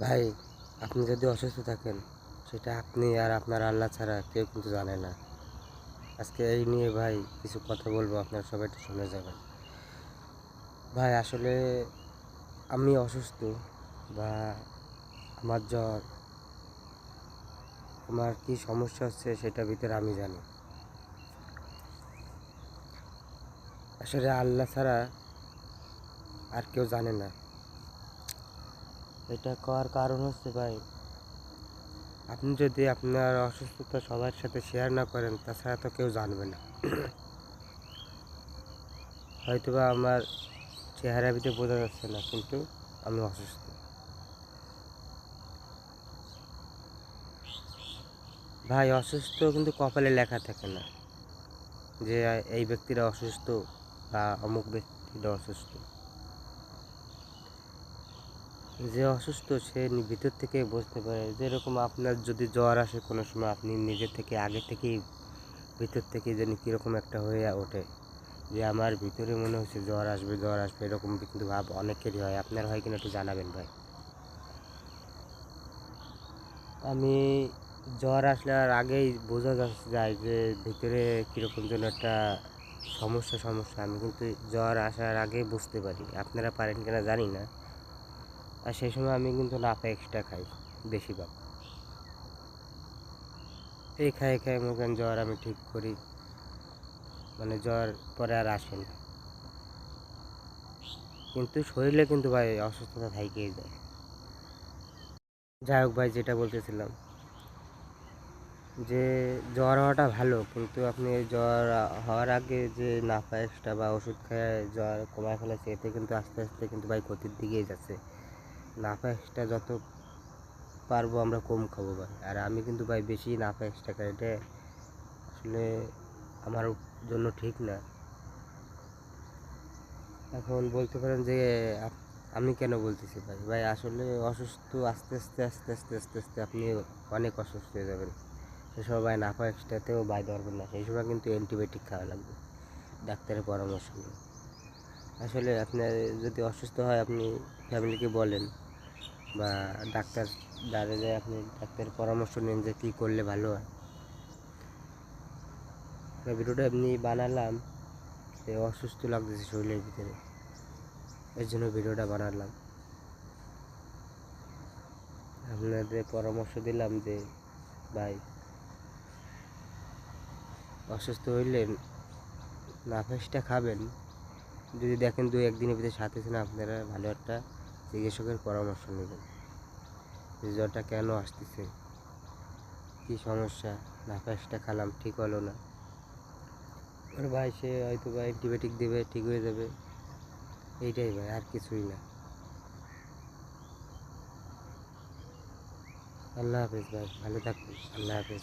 ভাই, আপনি যদি অসুস্থ থাকেন, সেটা আপনি আর আপনার আল্লাহ ছাড়া কেউ কিন্তু জানে না। আজকে এই নিয়ে ভাই কিছু কথা বলব, আপনার সবাই একটু শুনে যাবেন। ভাই, আসলে আমি অসুস্থ বা আমার জ্বর, আমার কি সমস্যা হচ্ছে সেটা ভিতরে আমি জানি। আসলে আল্লাহ ছাড়া আর কেউ জানে না। এটা করার কারণ হচ্ছে ভাই, আপনি যদি আপনার অসুস্থতা সবার সাথে শেয়ার না করেন, তাছাড়া তো কেউ জানবে না। হয়তোবা আমার চেহারা ভিতরে বোঝা যাচ্ছে না, কিন্তু আমি অসুস্থ। ভাই, অসুস্থ কিন্তু কপালে লেখা থাকে না যে এই ব্যক্তিরা অসুস্থ বা অমুক ব্যক্তিরা অসুস্থ। যে অসুস্থ সে ভিতর থেকে বুঝতে পারে। যেরকম আপনার যদি জ্বর আসে কোনো সময় আপনি নিজের থেকে আগে থেকেই ভিতর থেকে যেন কীরকম একটা হয়ে ওঠে। যে আমার ভিতরে মনে হচ্ছে জ্বর আসবে জ্বর আসবে, এরকম কিন্তু ভাব অনেকেরই হয়। আপনার হয় কিনা একটু জানাবেন ভাই। আমি জ্বর আসলে আগেই বোঝা যায় যে ভিতরে কীরকম যেন একটা সমস্যা সমস্যা। আমি কিন্তু জ্বর আসার আগেই বুঝতে পারি। আপনারা পারেন কিনা জানি না। আর সেই সময় আমি কিন্তু নাপা এক্সট্রা খাই, বেশিরভাগ। এই খাই খাই মনে জ্বর আমি ঠিক করি মানে জ্বর পরে আর আসে না। কিন্তু শরীরে কিন্তু ভাই অসুস্থতা থাইকেই যায়। যাই হোক ভাই, যেটা বলতেছিলাম, যে জ্বর হওয়াটা ভালো, কিন্তু আপনি জ্বর হওয়ার আগে যে নাপা এক্সট্রা বা ওষুধ খেয়ে জ্বর কমায় ফেলেছে, এতে কিন্তু আস্তে আস্তে কিন্তু ভাই ক্ষতির দিকেই যাচ্ছে। নাফা এক্সট্রা যত পারব আমরা কম খাব ভাই। আর আমি কিন্তু ভাই বেশি নাফা এক্সট্রা খাই, এটা আসলে আমার জন্য ঠিক না। এখন বলতে পারেন যে আমি কেন বলতেছি ভাই? ভাই আসলে অসুস্থ আস্তে আস্তে আস্তে আস্তে আস্তে আস্তে আপনি অনেক অসুস্থ হয়ে যাবেন। সে সময় ভাই নাফা এক্সট্রাতেও ভাই ধরবেন না, সেই সময় কিন্তু অ্যান্টিবায়োটিক খাওয়া লাগবে, ডাক্তারের পরামর্শ নিয়ে। আসলে আপনার যদি অসুস্থ হয় আপনি ফ্যামিলিকে বলেন বা ডাক্তার দ্বারা আপনি ডাক্তারের পরামর্শ নেন যে কী করলে ভালো হয়। ভিডিওটা এমনি বানালাম অসুস্থ লাগতেছে শরীরের ভিতরে, এর জন্য ভিডিওটা বানালাম। আপনাদের পরামর্শ দিলাম যে, ভাই, অসুস্থ হইলে নাফাসটা খাবেন। যদি দেখেন দু একদিনের ভিতরে সাথে আপনারা ভালো একটা চিকিৎসকের পরামর্শ নেবেন। জ্বরটা কেন আসতেছে? কী সমস্যা? নাফাসটা খালাম, ঠিক হলো না। ওর ভাই, সে হয়তো বা অ্যান্টিবায়োটিক দেবে, ঠিক হয়ে যাবে। এইটাই ভাই, আর কিছুই না। আল্লাহ হাফেজ ভাই, ভালো থাকবেন। আল্লাহ হাফেজ।